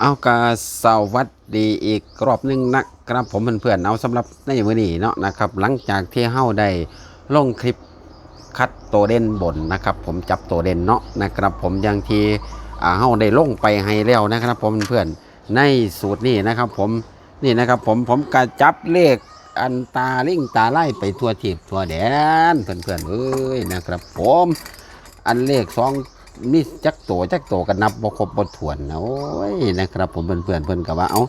เอากาสวัสดีอีกรอบหนึงนะครับผมเพื่อนๆเอาสำหรับในมื้อนี้เนาะนะครับ หลังจากที่เฮาได้ลงคลิปคัดตัวเด่นบนนะครับ ผมจับตัวเด่นเนาะนะครับ ผมอยังที่อ่าเฮาได้ลงไปให้แล้วนะครับ ผมเพื่อนๆในสูตรนี้นะครับ ผมนี่นะครับ ผมผมกะจับเลขอันตาลิงตาไล่ไปทั่วทิพย์ทั่วแดนเพื่อนๆเอ้ยนะครับ ผมอันเลขสอง มีจักโตจักโตกันนับบ่ครบบ่ถ้วนนะโอ้ยนะครับผมเพื่อนๆเพิ่อนก็ว่าเอา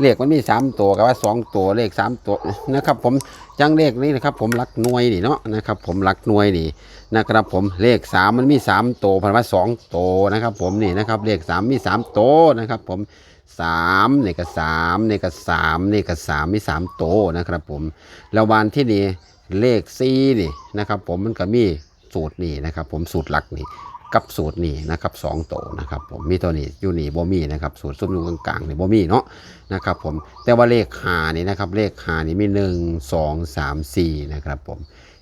เลขมันมีสามตัวก็ว่าสองตัวเลขสามตัวนะครับผมจังเลขนี้นะครับผมรักหน่วยนี่เนาะนะครับผมรักหน่วยนี่นะครับผมเลขสามมันมีสามตัวพันว่าสองตัวนะครับผมนี่นะครับเลขสามมีสามตัวนะครับผมสามนี่ยก็สามนี่ยก็สามนี่ยก็สามมีสามตัวนะครับผมแล้ววันที่นี่เลขสี่นี่นะครับผมมันก็มีสูตรนี่นะครับผมสูตรหลักนี่ กับสูตรนี่นะครับสองโตนะครับผมมีตัวนี้อยู่นี่บ่มีนะครับสูตรซุ้มอยู่กลางๆนี่บ่มีเนาะนะครับผมแต่ว่าเลขหานี่นะครับเลขหานี่มีหนึ่งสองสามสี่นะครับผม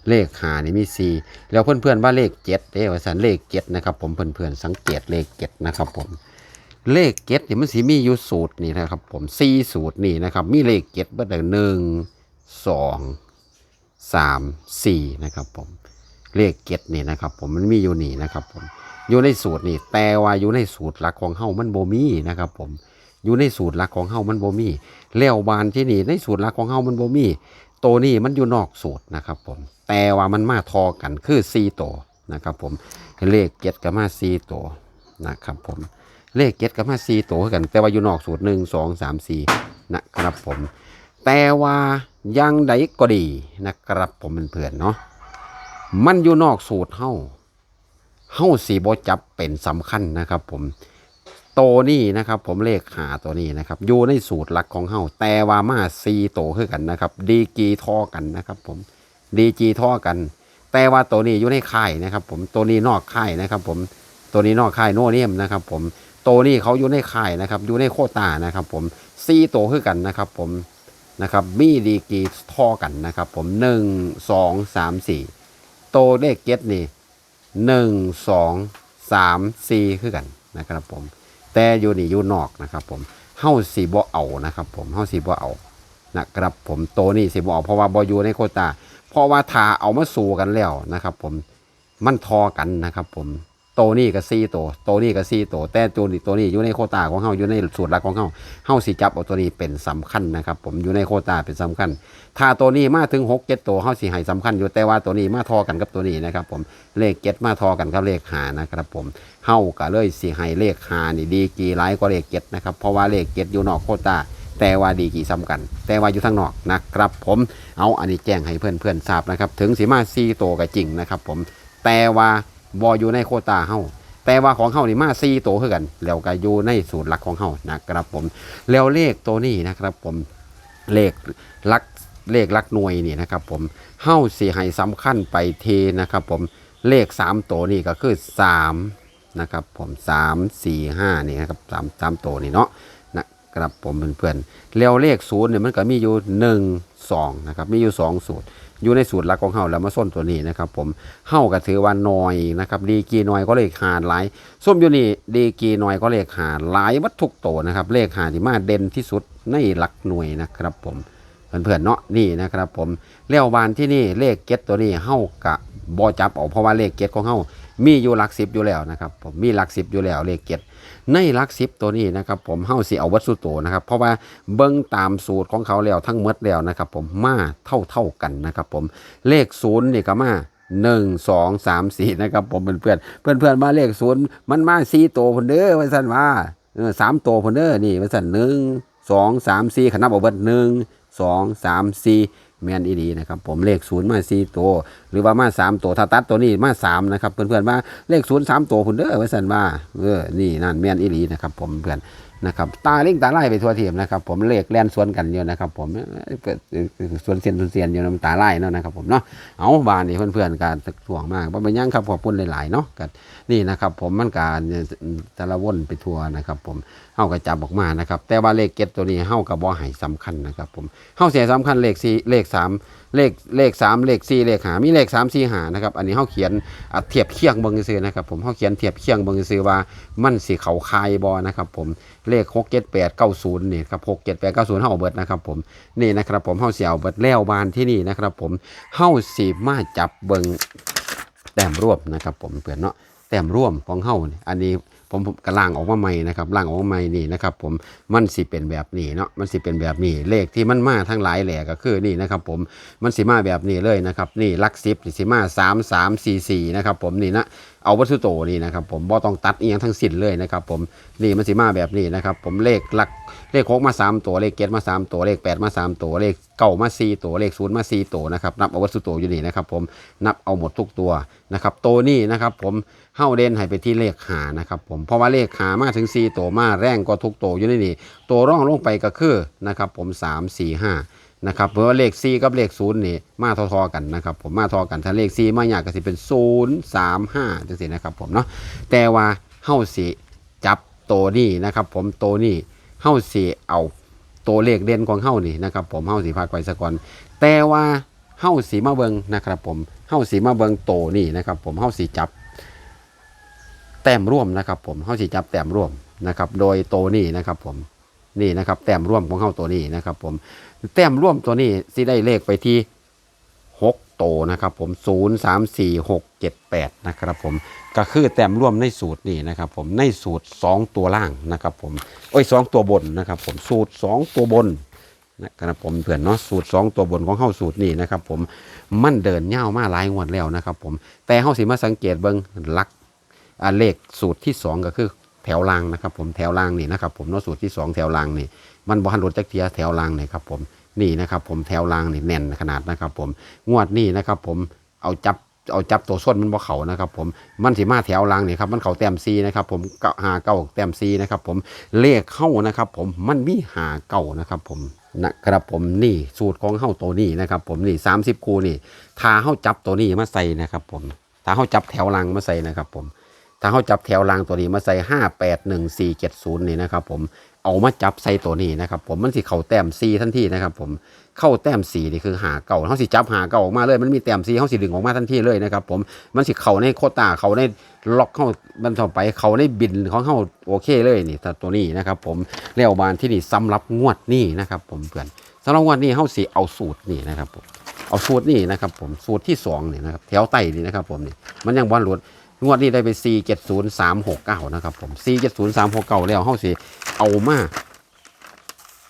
เลขหานี่มีสี่แล้วเพื่อนๆว่าเลขเจ็ดเด้ว่าสันเลขเจ็ดนะครับผมเพื่อนๆสังเกตเลขเจ็ดนะครับผมเลขเจ็ดนี่มันสีมีอยู่สูตรนี่นะครับผมสี่สูตรนี่นะครับมีเลขเจ็ดเบอร์หนึ่งสองสามสี่นะครับผม เลขเก็ดนี่นะครับ ผมมันมีอยู่นี่นะครับผมอยู่ในสูตรนี่แต่ว่าอยู่ในสูตรหลักของเฮามันโบมีนะครับ ผมอยู่ในสูตรหลักของเฮามันโบมีแล้วบานที่นี่ในสูตรหลักของเฮามันโบมีตัวนี้มันอยู่นอกสูตรนะครับ ผมแต่ว่ามันมาทอกันคือ4ตัวนะครับ ผมเลขเก็ดกับมา4ตัวนะครับผมเลขเก็ดกับมา4ตัวกัน แต่ว่าอยู่นอกสูตร 1 2 3 4นะครับผมแต่ว่ายังใดก็ดีนะครับผมเพื่อนๆเนาะ มันอยู่นอกสูตรเฮาเฮาสีบจับเป็นสำคัญนะครับ ผมโตนี่นะครับ ผมเลขหาตัวนี้นะครับ อยู่ในสูตรหลักของเฮาแต่ว่ามาซีโตคือกันนะครับ ดีกีท่อกันนะครับ ผมดีจีท่อกัน แต่ว่าตัวนี้อยู่ในค่ายนะครับ ผมตัวนี้นอกค่ายนะครับ ผมตัวนี้นอกค่ายโนเนียมนะครับ ผมตัวนี้เขาอยู่ในค่ายนะครับ อยู่ในโคตานะครับ ผมซีโตคือกันนะครับ ผมนะครับมีดีกีท่อกันนะครับ ผมหนึ่งสองสามสี่ โตเลขเก็ตนี่หนึ่งสองสามสี่คือกันนะครับผม แต่อยู่นี่อยู่นอกนะครับผมเฮาสีบ่เอานะครับผมเฮาสีบ่เอานะครับผมโตนี่สีบ่เอาเพราะว่าบ่อยู่ในโคตาเพราะว่าถ้าเอามาสู่กันแล้วนะครับผมมันทอกันนะครับผม โตนี่ก็สี่ตัวโตนี่ก็สี่ตัวแต่ตัวนี้ตัวนี้อยู่ในโคตาของเฮาอยู่ในสูตรหลักของเฮาเฮาสิจับเอาตัวนี้เป็นสำคัญนะครับ ผมอยู่ในโคตาเป็นสำคัญ ถ้าตัวนี้มาถึง6 7ตัวเฮาสิให้สำคัญอยู่แต่ว่าตัวนี้มาทอกันกับตัวนี้นะครับ ผมเลขเจ็ดมาทอกันกับเลขหานะครับผมเฮาก็เลยสิให้เลขหานี่ดีกี่หลายกว่าเลขเจ็ดนะครับเพราะว่าเลขเจ็ดอยู่นอกโคตาแต่ว่าดีกี่ซ้ำกัน แต่ว่าอยู่ทางนอกนะครับ ผมเอาอันนี้แจ้งให้เพื่อนๆทราบนะครับ ถึงสิมาซีโตวก็จริงนะครับ ผมแต่ว่า บออยู่ในโคตาเฮาแต่ว่าของเฮานี่มาซีโตวคือกัน แล้วก็อยู่ในสูตรหลักของเฮานะครับผม แล้วเลขตัวนี้นะครับผมเลขหลักเลขลักหน่วยนี่นะครับผมเฮ้าสีให้สำคัญไปเทนะครับผมเลขสามตัวนี่ก็คือสามนะครับผมสามสี่ห้านี่นะครับสามสามตัวนี่เนาะนะครับผมเพื่อนๆแล้วเลขศูนย์เนี่ยมันก็มีอยู่หนึ่งสองนะครับมีอยู่สองสูตร อยู่ในสูตรหลักของเฮาแล้วมาส้นตัวนี้นะครับผมเฮาก็ถือว่าน้อยนะครับดีกีน้อยก็เลขหาหลายส้มอยู่นี่ดีกีน้อยก็เลขหาหลายวัตถุโตวนะครับเลขหาที่มาเด่นที่สุดในหลักหน่วยนะครับผมเพื่อนๆเนาะนี่นะครับผมเลี้ยวบานที่นี่เลขเก็ตตัวนี้เฮากะบอจับเอาเพราะว่าเลขเก็ตของเฮามีอยู่หลักสิบอยู่แล้วนะครับผมมีหลักสิบอยู่แล้วเลขเก็ต ในลักสิบตัวนี้นะครับผมเฮาสิเอาวัตถุโตนะครับเพราะว่าเบิ้งตามสูตรของเขาแล้วทั้งหมดแล้วนะครับผมมาเท่าเท่ากันนะครับผมเลขศูนย์นี่ก็มาหนึ่งสองสามสี่นะครับผมเพื่อนๆเพื่อนเพื่อนมาเลขศูนย์มันมาสี่ตัวพนเด้อว่าสันว่าสามตัวพนเด้อนี่ว่าสันหนึ่งสองสามสี่ขนับเอาเบิดหนึ่งสองสามสี่ แมนอีดีนะครับผมเลขศูนย์มาสี่ตัว หรือว่ามาสามตัวถ้าตัดตัวนี้มาสามนะครับเพื่อนๆมาเลขศูนย์สามตัวคุณเด้อไว้สันว่าเออนี่นั่นแมนอีดีนะครับผมเพื่อน นะครับตาเล่งตาไล่ไปทั่วทีมนะครับ ผมเลขแลนสวนกันอยู่นะครับ ผมสวนเซียนสวนเซียนอยู่น้ำตาไล่เนาะนะครับ ผมเนาะเอาบานนี่เพื่อนๆการถ่วงมากบ่เป็นยังครับขอบคุณหลายๆเนาะกันนี่นะครับ ผมมันการตะละวนไปทั่วนะครับ ผมเฮาก็จับออกมานะครับ แต่ว่าเลขเก็ตตัวนี้เฮากับบ่ให้สำคัญนะครับ ผมเฮาเสียสำคัญเลขสี่เลขสาม เลขเลขสามเลขสี่เลขหามีเลขสามสี่หานะครับอันนี้เฮาเขียนเทียบเคียงเบิงซื่อนะครับผมเฮาเขียนเทียบเคียงเบิงซื่อว่ามันสิเขาคายบ่นะครับผมเลข6 7 8 9 0นี่ครับ6 7 8 9 0เฮาศูนย์เอาเบิดนะครับผมนี่นะครับผมเฮาเสิเอาเบิดแล้วบานที่นี่นะครับผมเฮาสิมาจับเบิงแต้มร่วมนะครับผมเพื่อนเนาะแต้มร่วมของเฮานี่อันนี้ ผมกระล่างออกมาใหม่นะครับล่างออกมาใหม่นี่นะครับ ผมมันสิเป็นแบบนี้เนาะมันสิเป็นแบบนี้เลขที่มันมาทั้งหลายแหล่ก็คือนี่นะครับ ผมมันสิมาแบบนี้เลยนะครับ นี่ลักสิบสิมาสามสามสี่สี่นะครับผมนี่นะเอาวัตถุโตนี่นะครับผมบ่ต้องตัดอียงทั้งสิ้นเลยนะครับ ผมนี่มันสิมาแบบนี้นะครับผมเลขลักเลขหกมาสามตัวเลขเจ็ดมาสามตัวเลขแปดมาสามตัวเลขเก้ามาสี่ตัวเลขศูนย์มาสี่ตัวนะครับนับเอาวัตถุโตอยู่นี่นะครับผมนับเอาหมดทุกตัวนะครับตัวนี้นะครับผม เฮ้าเด่นให้ไปที่เลขหานะครับผมเพราะว่าเลขหามาถึงสี่ตัวมาแรงก็ทุกตัวอยู่ในนี่ตัวร่องลงไปก็คือนะครับผมสามสี่ห้านะครับเพราะว่าเลข4กับเลข0นี่มาทอๆกันนะครับผมมาทอกันถ้าเลข4มาอยากก็สิเป็น 0 3 5จังซี่นะครับผมเนาะแต่ว่าเฮาสิจับตัวนี้นะครับผมตัวนี้เฮาสิเอาตัวเลขเด่นของเฮานี่นะครับผมเฮาสิพากไว้ซะก่อนแต่ว่าเฮาสิมาเบิงนะครับผมเฮาสิมาเบิงโตนี่นะครับผมเฮาสิจับ แต้มร่วมนะครับ ผมเฮาสิจับแต้มร่วมนะครับ โดยโตนี้นะครับ ผมนี่นะครับ แต้มร่วมของเฮาตัวนี้นะครับ ผมแต้มร่วมตัวนี้สิได้เลขไปที่หกโตนะครับ ผมศูนย์สามสี่หกเจ็ดแปดนะครับผมก็คือแต้มร่วมในสูตรนี่นะครับ ผมในสูตรสองตัวล่างนะครับ ผมโอ้ยสองตัวบนนะครับ ผมสูตรสองตัวบนนะครับผมเพื่อนเนาะสูตรสองตัวบนของเฮาสูตรนี่นะครับผมมันเดินเง่าวมาหลายงวดแล้วนะครับผมแต่เฮาสิมาสังเกตเบิ่งลัก อ่าเลขสูตรที่2ก็คือแถวรางนะครับ ผมแถวรางนี่นะครับ ผมเนาะสูตรที่ 2 แถวรางนี่มันบอหันรถจักเทียแถวรางนี่ครับผมนี่นะครับ ผมแถวรางนี่แน่นขนาดนะครับ ผมงวดนี่นะครับ ผมเอาจับเอาจับตัวส้นมันบ่เข่านะครับ ผมมันสิมาแถวรางนี่ครับมันเข่าแต้มซีนะครับผมเก้าหาเก้าแต้มซีนะครับ ผมเลขเข้านะครับ ผมมันมีหาเก้านะครับ ผมนะครับผมนี่สูตรของเข้าตัวนี้นะครับ ผมนี่สามสิบคูนี่ถ้าเข้าจับตัวนี้มาใส่นะครับ ผมถ้าเข้าจับแถวรางมาใส่นะครับ ผม ถ้าเขาจับแถวรางตัวนี้มาใส่ห้าแปดหนึ่งสี่เจ็ดศูนย์นี่นะครับผมเอามาจับใส่ตัวนี้นะครับผมมันสิเข่าแต้มซีทันทีนะครับผมเข้าแต้มสีนี่คือหาเก่าเขาสิจับหาเก่าออกมาเลยมันมีแต้มซีเขาสิดึงออกมาทันทีเลยนะครับผมมันสิเข่าในโคตาเขาในล็อกเข้ามันต่อไปเขาในบินของเขาโอเคเลยนี่ตัวนี้นะครับผมแล้วบานที่นี่สำหรับงวดนี่นะครับผมเพื่อนสำหรับงวดนี้เขาสิเอาสูตรนี่นะครับผมเอาสูตรนี่นะครับผมสูตรที่สองนี่นะครับแถวไต่นี่นะครับผมนี่มันยังบอลหลุด งวดนี้ได้ไป 4 7 0 3 6 9 นะครับผม 4 7 0 3 6 9 แล้วเฮาสิเอามา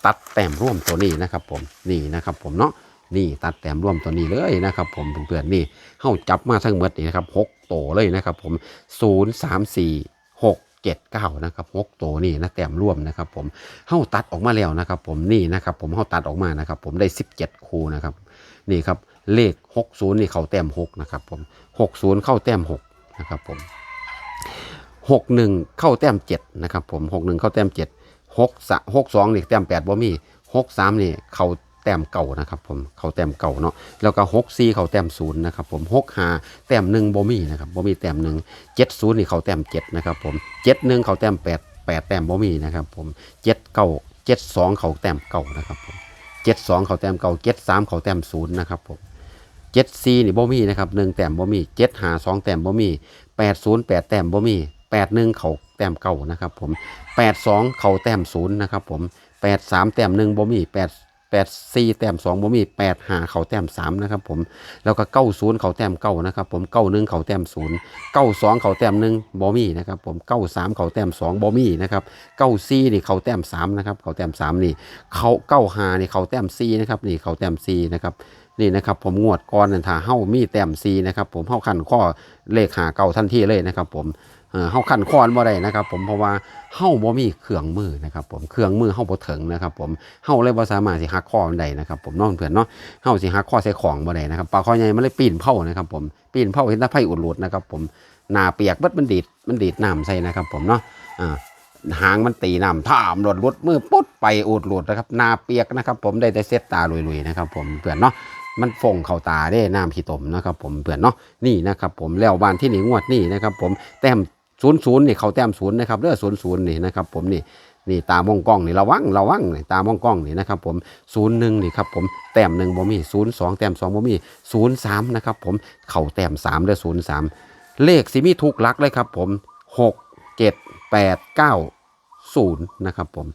ตัดแต้มร่วมตัวนี้นะครับผมนี่นะครับผมเนาะนี่ตัดแต้มร่วมตัวนี้เลยนะครับผมเพื่อนๆนี่เฮาจับมาทั้งหมดนี่นะครับ6โตเลยนะครับผม 0 3 4 6 7 9นะครับ6โตวนี่นะแต้มร่วมนะครับผมเฮาตัดออกมาแล้วนะครับผมนี่นะครับผมเฮาตัดออกมานะครับผมได้ 17 คู่นะครับนี่ครับเลข 60 นี่เข้าแต้ม6นะครับผม60 เข้าแต้ม6 นะครับผมหกหนึ่งเข้าแต้มเจ็ดนะครับผมหกหนึ่งเข้าแต้มเจ็ดหกสหกสองนี่แต้มแปดบ่มีหกสามนี่เข้าแต้มเก่านะครับผมเข้าแต้มเก่าเนาะแล้วก็หกสี่เข้าแต้มศูนย์นะครับผมหกห้าแต้มหนึ่งบ่มีนะครับบ่มีแต้มหนึ่งเจ็ดศูนย์นี่เข้าแต้มเจ็ดนะครับผมเจ็ดหนึ่งเข้าแต้มแปดแปดแต้มบ่มีนะครับผมเจ็ดเก้าเจ็ดสองเข้าแต้มเก่านะครับผมเจ็ดสองเข้าแต้มเก่าเจ็ดสามเข้าแต้มศูนย์นะครับผม เจ็ดซีนี่บ่มีนะครับหนึ่งแต้มบ่มีเจ็ดหาสองแต้มบ่มีแปดศูนย์แปดแต้มบ่มีแปดหนึ่งเขาแต้มเก่านะครับผมแปดสองเขาแต้มศูนย์นะครับผมแปดสามแต้มหนึ่งบ่มีแปดแปดสี่แต้มสองบ่มีแปดหาเขาแต้มสามนะครับผมแล้วก็เก้าศูนย์เขาแต้มเก้านะครับผมเก้าหนึ่งเขาแต้มศูนย์เก้าสองเขาแต้มหนึ่งบ่มีนะครับผมเก้าสามเขาแต้มสองบ่มีนะครับเก้าสี่นี่เขาแต้มสามนะครับเขาแต้มสามนี่เขาเก้าหานี่เขาแต้มสี่นะครับนี่เขาแต้มสี่นะครับ นี่นะครับผมงวดก่อนนั่นถ้าเฮ้ามีแต้มซีนะครับผมเฮ้าขั้นข้อเลขหาเก่าทันทีเลยนะครับผมเฮ้าขั้นข้อบ่ได้นะครับผมเพราะว่าเฮ้าบ่มีเครื่องมือนะครับผมเครื่องมือเฮ้าบ่ถึงนะครับผมเฮ้าเลยบ่สามารถสิหักข้อมันได้นะครับผมน้องเพื่อนเนาะเฮ้าสิหักข้อใส่ของบ่ได้นะครับปลาข้อใหญ่มันเลยปีนเผานะครับผมปีนเผาเห็นตาไผอุดหลุดนะครับผมหน้าเปียกบิดมันดีดมันดีดน้ำใส่นะครับผมเนาะอ่าหางมันตีน้ำท่ามหลดรุดมือปุ๊ดไปอุดหลุดนะครับหนาเปียกนะครับผมได้แต่เซตตาลุยๆนะครับผมเพื่อนเนาะ มันฟงเข้าตาได้น้ำขี้ตมนะครับผมเพื่อนเนาะนี่นะครับผมแล้วบ้านที่หนึ่งงวดนี่นะครับผมแต้มศูนย์ศูนย์นี่เขาแต้มศูนย์นะครับเด้อศูนย์ศูนย์นี่นะครับผมนี่นี่ตามองกล้องนี่ระวังระวังนี่ตามองกล้องนี่นะครับผมศูนย์หนึ่งนี่ครับผมแต้มหนึ่งบ่มีศูนย์สองแต้มสองบ่มีศูนย์สามนะครับผมเข่าแต้มสามเด้อศูนย์สามเลขสิมีทุกลักเลยครับผมหกเจ็ดแปดเก้าศูนย์นะครับผม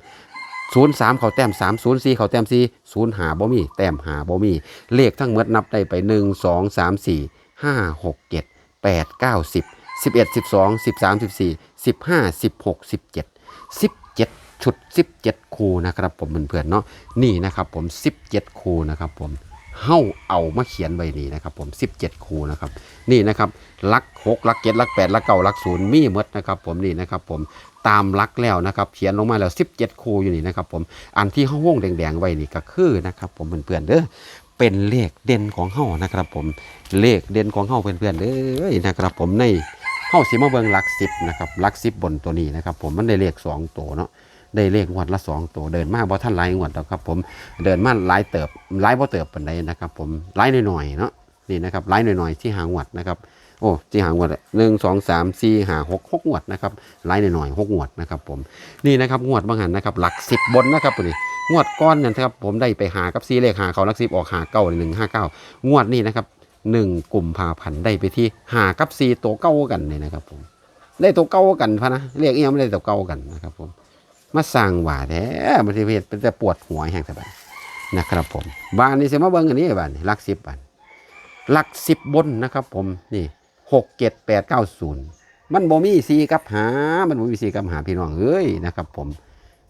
ศูนย์สามเขาแต้มสามศูนย์สี่เขาแต้มสี่ศูนย์หาบ่มี แต้มหาบ่มี เลขทั้งหมดนับได้ไปหนึ่งสองสามสี่ห้าหกเจ็ดแปดเก้าสิบสิบเอ็ดสิบสองสิบสามสิบสี่สิบห้าสิบหกสิบเจ็ด17ชุด17คูนะครับผมเพื่อนๆเนาะนี่นะครับผม17คูนะครับผมเฮ้าเอามาเขียนไว้นี่นะครับผม 17 คูนะครับ นี่นะครับลัก6ลัก7ลัก8ลัก9ลัก0มีหมดนะครับผมนี่นะครับผม ตามลักแล้วนะครับเขียนลงมาแล้ว 17 คูอยู่นี่นะครับผมอันที่เฮ้าวงแดงๆไว้นี่ก็คือนะครับผมเพื่อนๆเด้อเป็นเลขเด่นของเฮานะครับผมเลขเด่นของเฮาเพื่อนๆเด้อนะครับผมในเข้าสิมาเบิงลักสิบนะครับลักสิบบนตัวนี้นะครับผมมันได้เลขสองตัวเนาะได้เลขงวดละสองตัวเดินมาบ่ท่านหลายงวดแล้วครับผมเดินมาหลายเติบหลายบ่เติบปานใดนะครับผมหลายหน่อยๆเนาะ นี่นะครับหลายหน่อยๆที่หางวดนะครับโอ้ที่หางวดหนึ่งสองสามสี่ห้าหกหกงวดนะครับหลายหน่อยๆหกงวดนะครับผมนี่นะครับงวดบางหันนะครับหลักสิบบนนะครับนี้งวดก้อนนั่นครับผมได้ไปหากับซีเลขหาเขาลักสิบออกหาเก้าหนึ่งห้าเก้างวดนี้นะครับหนึ่งกลุ่มพาพันได้ไปที่หากับซีตัวเก้ากันเนี่ยนะครับผมได้ตัวเก้ากันพะนะเรียกอีหยังไม่ได้ตัวเก้ากันนะครับผมมาสร้างว่าแท้มันสิเพศเป็นแต่ปวดหัวแห่งสบายนะครับผมบ้านนี้เสียมาเบิ้งอันนี้บ้านหลักสิบบ้าน หลักสิบบนนะครับ ผมนี่หกเจ็ดแปดเก้าศูนย์มันบ่มีซีกับหา มันบ่มีซีกับหาพี่น้องเอ้ยนะครับ ผม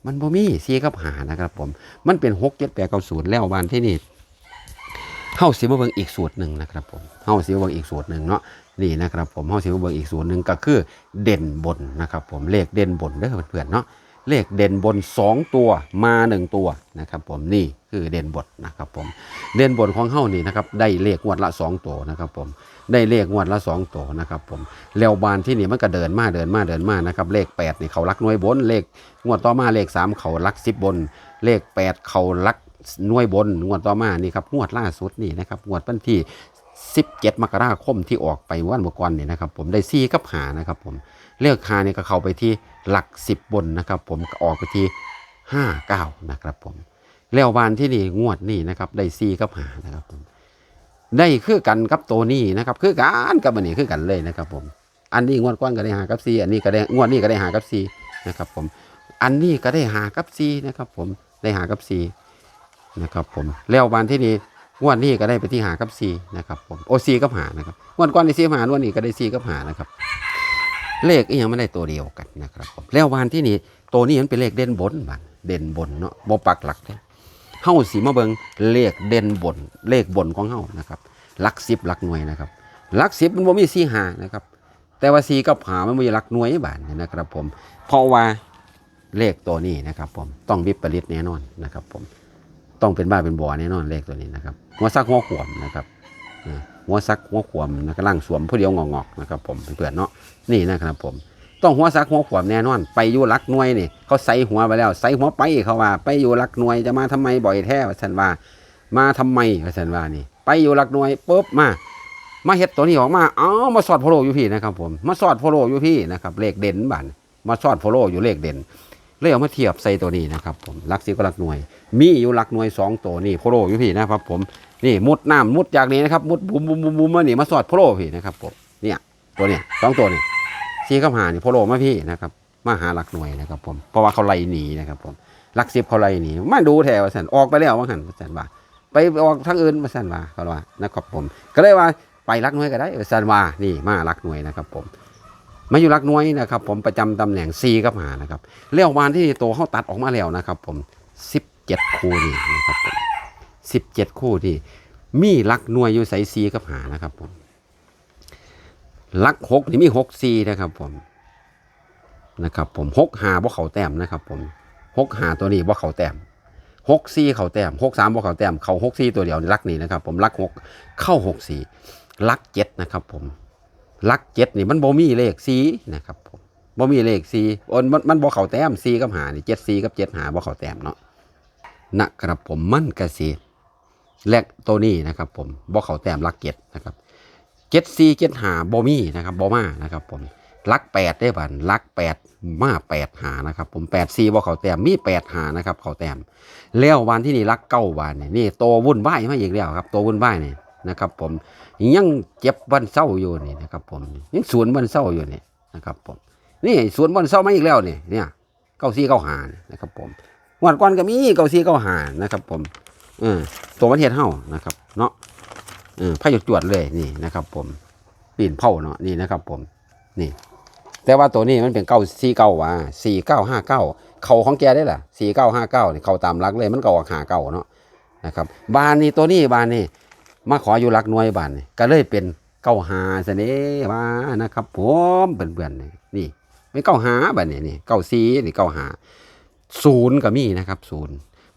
มันบ่มีซีกับหานะครับ ผม มันเป็นหกเจ็ดแปดเก้าศูนย์แล้วบ้านที่นี่เฮาสิมาเบิงอีกสูตรหนึ่งนะครับ ผมเฮาสิมาเบิงอีกสูตรหนึ่งเนาะนี่นะครับ ผมเฮาสิมาเบิงอีกสูตรหนึ่งก็คือเด่นบนนะครับ ผมเลขเด่นบนเด้อเพื่อนๆเนาะ เลขเด่นบน 2 ตัวมา 1 ตัวนะครับผมนี่คือเด่นบนนะครับผมเด่นบนของเฮานี่นะครับได้เลขงวดละ 2 ตัวนะครับผมได้เลขงวดละ 2 ตัวนะครับผมแล้วบานที่นี่มันก็เดินมาเดินมาเดินมานะครับเลข8นี่เขารักหน่วยบนเลขงวดต่อมาเลข 3 เขารัก 10 บน เลข 8 เขารักหน่วยบนงวดต่อมานี่ครับงวดล่าสุดนี่นะครับงวดวันที่ 17 มกราคมที่ออกไปวันเมื่อก่อนนี่ยนะครับผมได้ซีกับหานะครับผมเลขหานี่ก็เข้าไปที่หลัก 10 บนนะครับผมออกไปที่ 59 นะครับผมแล้ววันที่นี่งวดนี่นะครับได้ซีกับหานะครับผมได้คือกันกับตัวนี้นะครับคือกันกับอันนี้คือกันเลยนะครับผมอันนี้งวดก้อนก็ได้หากับซีอันนี้ก็ได้งวดนี้ก็ได้หากับซีนะครับผมอันนี้ก็ได้หากับซีนะครับผมได้หากับซีนะครับผมแล้ววันที่นี้ งวดนี้ก็ได้ไปที่หากับซีนะครับผมโอซีกับหานะครับงวดก่อนในซีหางวดนี้ก็ได้ซีกับหานะครับ เลขยังไม่ได้ตัวเดียวกันนะครับผมแล้ววันที่นี้ตัวนี้มันเป็นเลขเด่นบนบันเด่นบนเนาะบ่ปักหลักเลยเฮาสีมาเบิงเลขเด่นบน เลขบนของเฮานะครับลักสิบลักหน่วยนะครับลักสิบมันบ่มีซีหานะครับ แต่ว่าซีกับหามันมีลักหน่วยบานนะครับผมเพราะว่าเลขตัวนี้นะครับผมต้องวิปริตแน่นอนนะครับผม ต้องเป็นบ้าเป็นบ่อแน่นอนเลขตัวนี้นะครับหัวซักหัวขวมนะครับหัวซักหัวขวมนะกำลังสวมผู้เดียวงอกๆนะครับผมเพื่อนเนาะนี่นะครับผม ต้องหัวซักหัวขวมแน่นอน ไปอยู่รักหน่วยนี่เขาใส่หัวไปแล้วใส่หัวไปเขาว่า ไปอยู่รักหน่วยจะมาทำไมบ่อยแท้ว่าฉันว่า มาทำไมว่าฉันว่านี่ ไปอยู่รักหน่วยปุ๊บมามาเฮ็ดตัวนี้ออกมาเอ้ามาสอดโฟโลอยู่พี่นะครับผมมาสอดโฟโลอยู่พี่นะครับเลขเด่นบันมาสอดโฟโลอยู่เลขเด่น เลยเอามาเทียบใส่ตัวนี้นะครับผมลักสิบกับลักหน่วย มีอยู่ลักหน่วยสองตัวนี่โพโลอยู่พี่นะครับผมนี่มุดน้ำมุดจากนี้นะครับมุดบุมบุมบุมบุมมาหนีมาสอดโพโลพี่นะครับผมเนี่ยตัวเนี้ยสองตัวนี่ซีกับหานี่โพโลมาพี่นะครับมาหาลักหน่วยนะครับผมเพราะว่าเขาไล่หนีนะครับผมลักสิบเขาไล่หนีมาดูแถวสันออกไปแล้วว่าหันสันว่าไปออกทางอื่นมาสันว่าเขาว่านะครับผมก็เลยว่าไปลักหน่วยก็ได้สันว่านี่มาลักหน่วยนะครับผม มาอยู่รักน้อยนะครับผมประจำตำแหน่งซีกับหานะครับเลี้ยววานที่โตเขาตัดออกมาแล้วนะครับ ผมสิบเจ็ดคู่นี่นะครับผมสิบเจ็ดคู่ที่มีรักน่วยอยู่ใส่ซีกับหานะครับผมรักหกนี่มีหกซีนะครับผมนะครับผมหกหาบ่เขาแต้มนะครับ ผมหกหาตัวนี้บ่เขาแต้มหกซีเขาแต้มหกสามบ่เขาแต้มเขาหกซีตัวเดียวรักนี่นะครับ ผมรักหกเข้าหกสีรักเจ็ดนะครับ ผม ลักเจ็ดนี่มันบ่มีเลขสีนะครับผมบ่มีเลขสีโอนมันมันบ่เข้าแต้มสีกับหานี่เจ็ดสีกับเจ็ดหาบ่เข้าแต้มเนาะนะครับผมมันกระสิและตัวนี้นะครับ ผมบ่เข้าแต้มลักเจ็ดนะครับเจ็ดสีเจ็ดหาบ่มีนะครับบ่มานะครับ ผมลักแปดได้บันลักแปดมาแปดหานะครับ ผมแปดซีบ่เขาแต้มมีแปดหานะครับ เขาแต้มแล้ววันที่นี่ลักเก้าวันนี่นี่โตวุ่นวายมาอีกแล้วครับโตวุ่นวายนี่นะครับ ผม ยังเจ็บวันเศร้าอยู่นี่นะครับผมยังสวนวันเศร้าอยู่นี่นะครับผมนี่สวนวันเศร้ามาอีกแล้วนี่เนี่ยเก้าซีเก้าหานนะครับผมวันก่อนก็มีเก้าซีเก้าหานะครับผมเออตัวประเทศเฮานะครับ เนาะเออพายุจวดเลยนี่นะครับ ผมปีนเผาเนาะนี่นะครับ ผมนี่ แต่ว่าตัวนี้มันเป็นเก้าสี่เก้าว่ะสี่เก้าห้าเก้าเขาของแกได้ล่ะสี่เก้าห้าเก้านี่เขาตามรักเลยมันก็ออกหาเก้าเนาะนะครับ บานนี้ตัวนี้บานนี้ มาขออยู่รักน่วยบ้านนี่ก็เลยเป็นเก้าหาเสน่ห์ว่านะครับ ผมเบื่อนๆนี่นี่ไม่เก้าหาบ้านนี้นี่เก้าสี่นี่เก้าหาศูนย์ก็มีนะครับศูนย์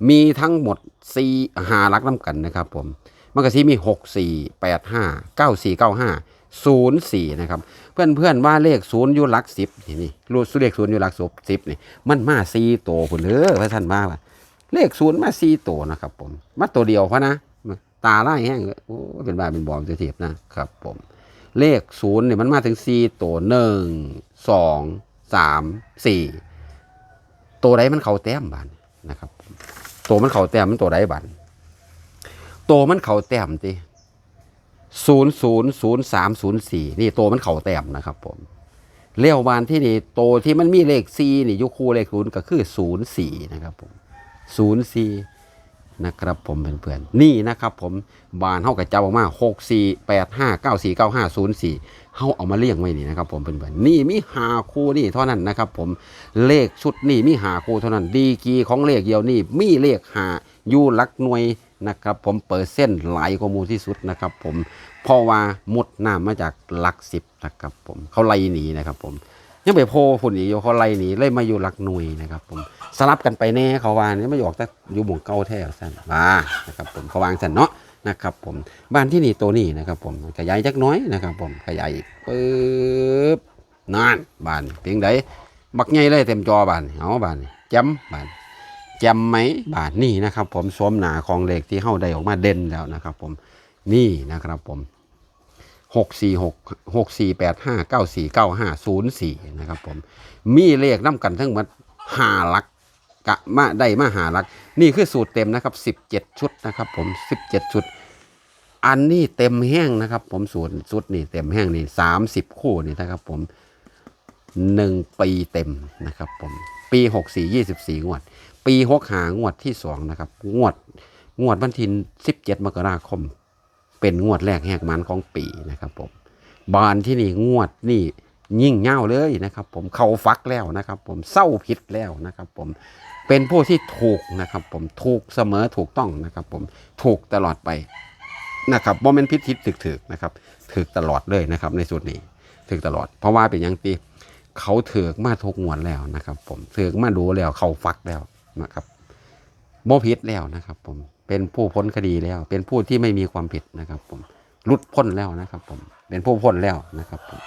มีทั้งหมดสี่หารักน้ำกันนะครับ ผมมันก็ที่มีหกสี่แปดห้าเก้าสี่เก้าห้าศูนย์สี่นะครับ เพื่อนเพื่อนว่าเลขศูนย์อยู่หลักสิบนี่นี่รูดเลขศูนย์อยู่หลักสิบนี่มันมาสี่ตัวผุนเด้อพระท่านว่าว่าเลขศูนย์มาสี่ตัวนะครับ ผมมาตัวเดียวเพราะนะ ตาไล่แห้งเลยโอ้เป็นบ้าเป็นบอมเสียบนะครับผมเลขศูนย์เนี่ยมันมาถึงสี่ตัวหนึ่งสองสามสี่ตัวใดมันเข่าแต้มบานนะครับ ตัวมันเข่าแต้มมันตัวใดบานตัวมันเข่าแต้มตีศูนย์ศูนย์ศูนย์สามศูนย์สี่นี่โตวมันเข่าแต้มนะครับผมเลี้ยวบานที่นี่โตวที่มันมีเลขซีนี่ยุคูเลขศูนย์ก็คือศูนย์สี่นะครับผมศูนย์สี่ นะครับผมเพื่อนๆนี่นะครับผมบานเท่ากับจับออกมาหกสี่แปดห้าเก้าสี่เก้าห้าศูนย์สี่เฮาเอามาเลี้ยงไว้นี่นะครับผมเพื่อนๆนี่มีหาคู่นี่เท่านั้นนะครับผมเลขชุดนี่มีหาคู่เท่านั้นดีกีของเลขเดียวนี่มีเลขหาอยู่หลักหน่วยนะครับผมเปิดเส้นหลายกว่ามูที่สุดนะครับผมเพราะว่ามุดน้ำมาจากหลักสิบนะครับผมเขาไล่หนีนะครับผม ยังไปโพฝุ่นอีกอยู่เขาไล่หนีเลยมาอยู่หลักหน่วยนะครับ ผมสลับกันไปแน่เขาวานี่ไม่ออกแต่อยู่หมู่เก้าแท้สั้นมานะครับผมเขาวางสั้นเนาะนะครับผมบ้านที่นี่ตัวนี้นะครับ ผมขยายจักน้อยนะครับ ผมขยายอีกปึ๊บนานบ้านเพียงใดบักใหญ่เลยเต็มจอบ้านเอาบ้านแจมบ้านแจมไหมบ้านนี่นะครับ ผมสวมหนาของเหล็กที่เข้าได้ออกมาเด่นแล้วนะครับ ผมนี่นะครับผม หกสี่หกหกสี่แปดห้าเก้าสี่เก้าห้าศูนย์สี่นะครับผมมีเลขน้ำกันทั้งหมดห้าหลักกะมาได้มาหาหลัก นี่คือสูตรเต็มนะครับสิบเจ็ดชุดนะครับผมสิบเจ็ดชุด อันนี้เต็มแห้งนะครับ ผมสูตรชุดนี่เต็มแห้งนี่สามสิบคู่นี่นะครับผมหนึ่งปีเต็มนะครับผมปีหกสี่ยี่สิบสี่งวด ปีหกหางวดที่สองนะครับ งวดงวดวันที่สิบเจ็ดมกราคม เป็นงวดแรกแหกมันของปีนะครับผมบานที่นี่งวดนี่ยิ่งเง่าเลยนะครับ ผมเขาฟักแล้วนะครับ ผมเศร้าผิดแล้วนะครับ ผมเป็นผู้ที่ถูกนะครับ ผมถูกเสมอถูกต้องนะครับ ผมถูกตลอดไปนะครับโมเมนต์พิษทิศถึกถึกนะครับถึกตลอดเลยนะครับ ในสุดนี้ถึกตลอด เพราะว่าเป็นย่างตีเขาถือกมาทุกงวดแล้วนะครับ ผมถือกมาดูแล้วเขาฟักแล้วนะครับโมพิษแล้วนะครับ ผม เป็นผู้พ้นคดีแล้ว เป็นผู้ที่ไม่มีความผิดนะครับ ผมหลุดพ้นแล้วนะครับ ผม เป็นผู้พ้นแล้วนะครับผม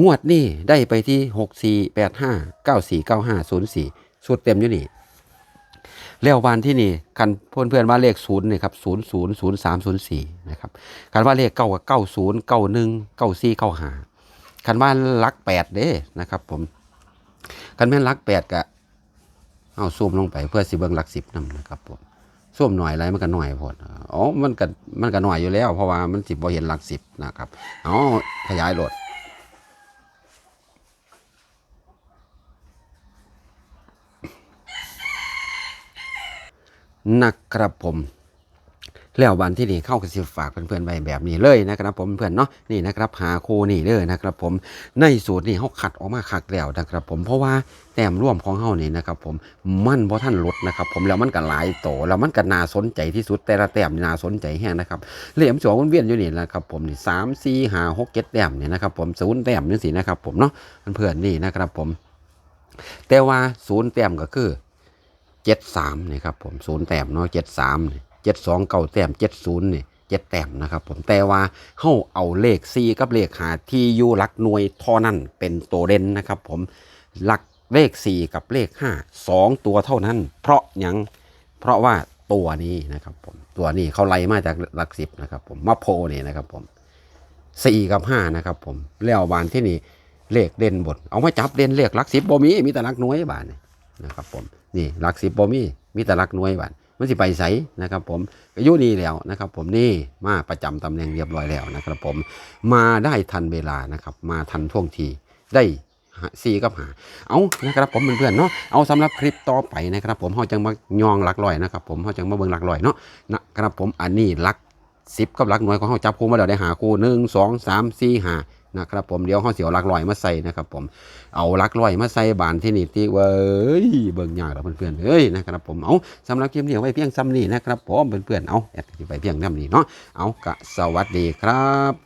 งวดนี่ได้ไปที่หกสี่แปดห้าเก้าสี่เก้าห้าศูนย์สี่สุดเต็มอยู่นี่แล้ววันที่นี่กันเพื่อนเพื่อนว่าเลขศูนย์นี่ครับศูนย์ศูนย์ศูนย์สามศูนย์สี่นะครับคันว่าเลขเก้ากับเก้าศูนย์เก้าหนึ่งเก้าสี่เก้าห้าคันว่าลักแปดเด้นะครับ ผมคันแม่นลักแปดกะ เอาซูมลงไปเพื่อสิเบิงหลักสิบนำนะครับผมซูมหน่อยอะไรมันก็หน่อยพอดอ๋อมันก็มันก็หน่อยอยู่แล้ว เพราะว่ามันสิบ่เห็นหลักสิบนะครับเอาขยายโหลดนะครับผม แล้ววันที่นี่เข้ากับสิฝากเพื่อนๆไปแบบนี้เลยนะครับผมเพื่อนเนาะนี่นะครับหาโคนี่เลยนะครับผมในสูตรนี่เขาขัดออกมาคักแล้วนะครับผมเพราะว่าแต้มร่วมของเขานี่นะครับผมมันเพราะท่านลดนะครับผมแล้วมันก็หลายโตแล้วมันก็น่าสนใจที่สุดแต่ละแต้มน่าสนใจแห้งนะครับเหลี่ยมสองวนเวียนอยู่นี่นะครับผมนี่สามสี่ห้าหกเจ็ดแต้มนี่นะครับผมศูนย์แต้มนี่สินะครับผมเนาะเพื่อนๆนี่นะครับผม แต่ว่าศูนย์แต้มก็คือเจ็ดสามนี่ครับผมศูนย์แต้มเนาะเจ็ดสามเจ็ดสองเก้าแต้มเจ็ดศูนย์นี่เจ็ดแต้มนะครับผมแต่ว่าเฮาเอาเลขสี่กับเลขหาที่อยู่หลักหน่วยท่านั้นเป็นตัวเด่นนะครับผมหลักเลขสี่กับเลขห้าสองตัวเท่านั้น เพราะยังเพราะว่าตัวนี้นะครับผมตัวนี้เขาไล่มาจากหลักสิบนะครับผมมาโพนี่นะครับผมสี่กับห้านะครับผมแล้วบานที่นี่เลขเด่นบทเอามาจับเด่นเลขหลักสิบบ่มีมีแต่หลักหน่วยบานนะครับผมนี่หลักสิบบ่มีมีแต่หลักหน่วยบาน มันสิไปใสนะครับผมก็ยู่นี่แล้วนะครับ ผมนี่มาประจำตำแหน่งเรียบร้อยแล้วนะครับ ผมมาได้ทันเวลานะครับ มาทันท่วงทีได้สี่กับหาเอานะครับผมเพื่อนๆเนาะเอาสำหรับคลิปต่อไปนะครับ ผมเฮาจังมายองหลักลอยนะครับ ผมเฮาจังมาเบิ่งหลักลอยเนาะนะครับผมอันนี้หลักสิบกับหลักหน่วยของเขาจับคู่มาแล้วได้หาคู่หนึ่งสองสามสี่ห้า นะครับผมเดี๋ยวเขาเสียวลักลอยมาใส่นะครับผมเอาลักลอยมาใส่บานที่นี่ที่เว้ยเบิ่งยากแล้วเพื่อนๆเอ้ยนะครับผมเอาสำหรับคลิปนี้ไว้เพียงซ้ำนี้นะครับผมเพื่อนๆเอาแอดไปเพียงน้ำนี้เนาะเอากะสวัสดีครับ